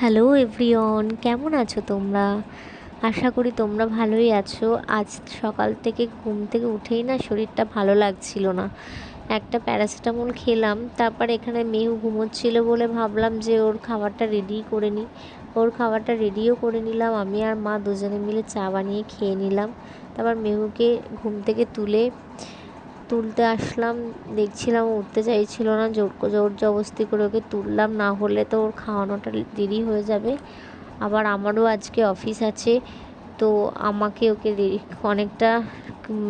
Hello everyone কেমন আছো তোমরা? আশা করি তোমরা ভালোই আছো। আজ সকাল থেকে ঘুম থেকে উঠেই না শরীরটা ভালো লাগছিল না। একটা প্যারাসিটামল খেলাম, তারপর এখানে মেহু ঘুমোচ্ছিল বলে ভাবলাম যে ওর খাবারটা রেডি করে নিই। ওর খাবারটা রেডিও করে নিলাম, আমি আর মা দুজনে মিলে চা বানিয়ে খেয়ে নিলাম। তারপর মেহুকে ঘুম থেকে তুলে তুলতে আসলাম, দেখছিলাম উঠতে চাইছিল না, জোর জোর জবস্তি করে ওকে তুললাম, না হলে তো ওর খাওয়ানোটা দেরি হয়ে যাবে। আবার আমারও আজকে অফিস আছে, তো আমাকে ওকে রেডি অনেকটা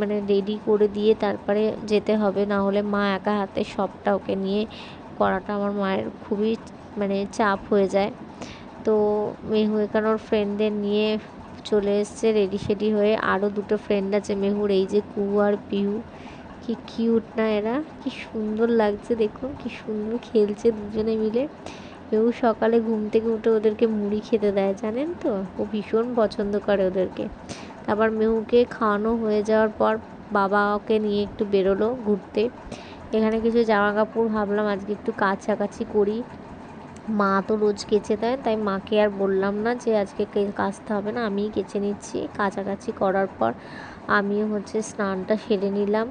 মানে রেডি করে দিয়ে তারপরে যেতে হবে, না হলে মা একা হাতে সবটা ওকে নিয়ে করাটা আমার মায়ের খুবই মানে চাপ হয়ে যায়। তো মেহু এখানে ওর ফ্রেন্ডদের নিয়ে চলে এসছে রেডি সেডি হয়ে। আরও দুটো ফ্রেন্ড আছে, মেহুর এই যে কু আর পিহু। কি কিউট না এরা। কি সুন্দর লাগছে, দেখুন কি সুন্দর খেলছে দুজনে মিলে। কেউ সকালে ঘুম থেকে উঠে ওদেরকে মুড়ি খেতে দেয়, জানেন তো? ও ভীষণ পছন্দ করে ওদেরকে। তারপর মেহুকে খাওয়ানো হয়ে যাওয়ার পর বাবা ওকে নিয়ে একটু বেরোলো ঘুরতে। এখানে কিছু জামা কাপড় ভাবলাম আজকে একটু কাছাকাছি করি। মা তো রোজ কেচে দেয়, তাই মাকে আর বললাম না যে আজকে কাচতে হবে না, আমিই কেচে নিচ্ছি। কাছাকাছি করার পর আমিও হচ্ছে স্নানটা সেরে নিলাম।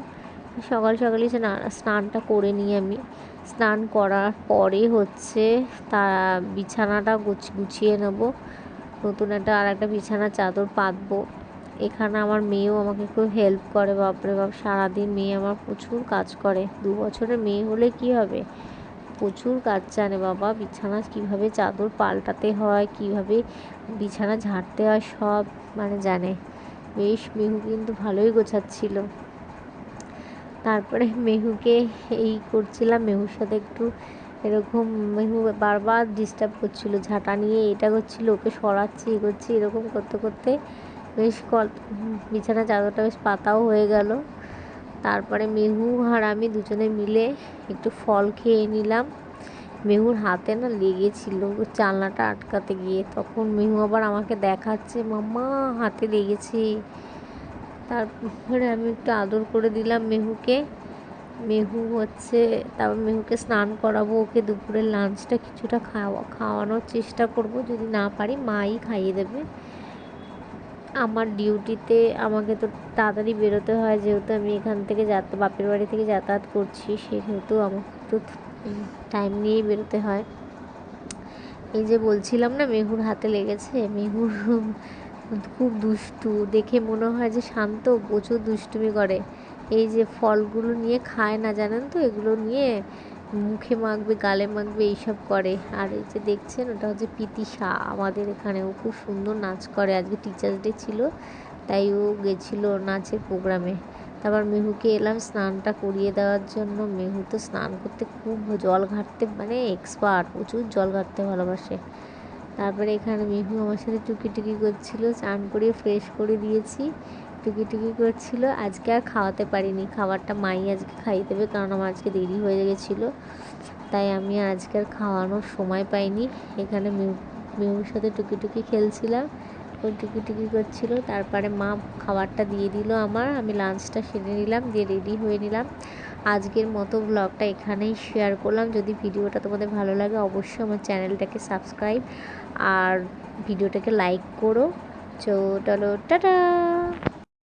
সকাল সকালই স্নানটা করে নিই আমি। স্নান করার পরে হচ্ছে তা, বিছানাটা গুছিয়ে নেব। নতুন একটা আর একটা বিছানা চাদর পাতবো। এখানে আমার মেয়েও আমাকে খুব হেল্প করে, বাপরে বাপ। সারাদিন মেয়ে আমার প্রচুর কাজ করে। দু বছরের মেয়ে হলে কি হবে? প্রচুর কাজ জানে বাবা। বিছানা কীভাবে চাদর পাল্টাতে হয়, কীভাবে বিছানা ঝাড়তে হয় সব মানে জানে। বেশ মেহু কিন্তু ভালোই গোছাচ্ছিল। তারপরে মেহুকে এই করছিলাম। মেহুর সাথে একটু এরকম মেহু বারবার ডিস্টার্ব করছিল, ঝাঁটা নিয়ে এটা করছিল, ওকে সরাচ্ছি, এ করছি, এরকম করতে করতে বেশ কল বিছানা চাদরটা বেশ পাতাও হয়ে গেল। তারপরে মেহু আর আমি দুজনে মিলে একটু ফল খেয়ে নিলাম। মেহুর হাতে না লেগেছিল জানলাটা আটকাতে গিয়ে। তখন মেহু আবার আমাকে দেখাচ্ছে, মাম্মা, হাতে লেগেছে। তারপরে আমি একটু আদর করে দিলাম মেহুকে। মেহু হচ্ছে, তারপর মেহুকে স্নান করাবো, ওকে দুপুরের লাঞ্চটা কিছুটা খাওয়া, খাওয়ানোর চেষ্টা করব, যদি না পারি মাই খাইয়ে দেবে। আমার ডিউটিতে আমাকে তো তাড়াতাড়ি বেরোতে হয়, যেহেতু আমি এখান থেকে যাতে, বাপের বাড়ি থেকে যাতায়াত করছি, সেহেতু আমাকে তো টাইম নিয়েই বেরোতে হয়। এই যে বলছিলাম না, মেহুর হাতে লেগেছে, মেহুর খুব দুষ্টু। দেখে মনে হয় যে শান্ত, প্রচুর দুষ্টুমি করে। এই যে ফলগুলো নিয়ে খায় না, জানেন তো? এগুলো নিয়ে মুখে মাখবে, গালে মাখবে, এইসব করে। আর এই যে দেখছেন, ওটা হচ্ছে পিতি শাহ আমাদের এখানে। ও খুব সুন্দর নাচ করে। আজকে টিচার্স ডে ছিল, তাই ও গেছিল নাচের প্রোগ্রামে তারপর মেহুকে এলাম স্নানটা করিয়ে দেওয়ার জন্য। মেহু তো স্নান করতে খুব জল ঘাটতে মানে এক্সপার্ট প্রচুর জল ঘাটতে ভালোবাসে। তারপরে এখানে মিহু আমার সাথে টুকি টুকি করছিল, চান করিয়ে ফ্রেশ করে দিয়েছি টুকি টুকি করছিল। আজকে আর খাওয়াতে পারিনি, খাবারটা মাই আজকে খাইয়ে দেবে কারণ আমার আজকে দেরি হয়ে গেছিল। তাই আমি আজকে আর খাওয়ানোর সময় পাইনি। এখানে মিহুর সাথে টুকি টুকি খেলছিলাম, ও টুকি টুকি করছিল। তারপরে মা খাবারটা দিয়ে দিল আমার, আমি লাঞ্চটা সেরে নিলাম, দিয়ে রেডি হয়ে নিলাম। আজকের মতো ব্লগটা এখানেই শেয়ার করলাম। যদি ভিডিওটা তোমাদের ভালো লাগে, অবশ্যই আমার চ্যানেলটাকে সাবস্ক্রাইব আর ভিডিওটাকে লাইক করো। চলো টাটা।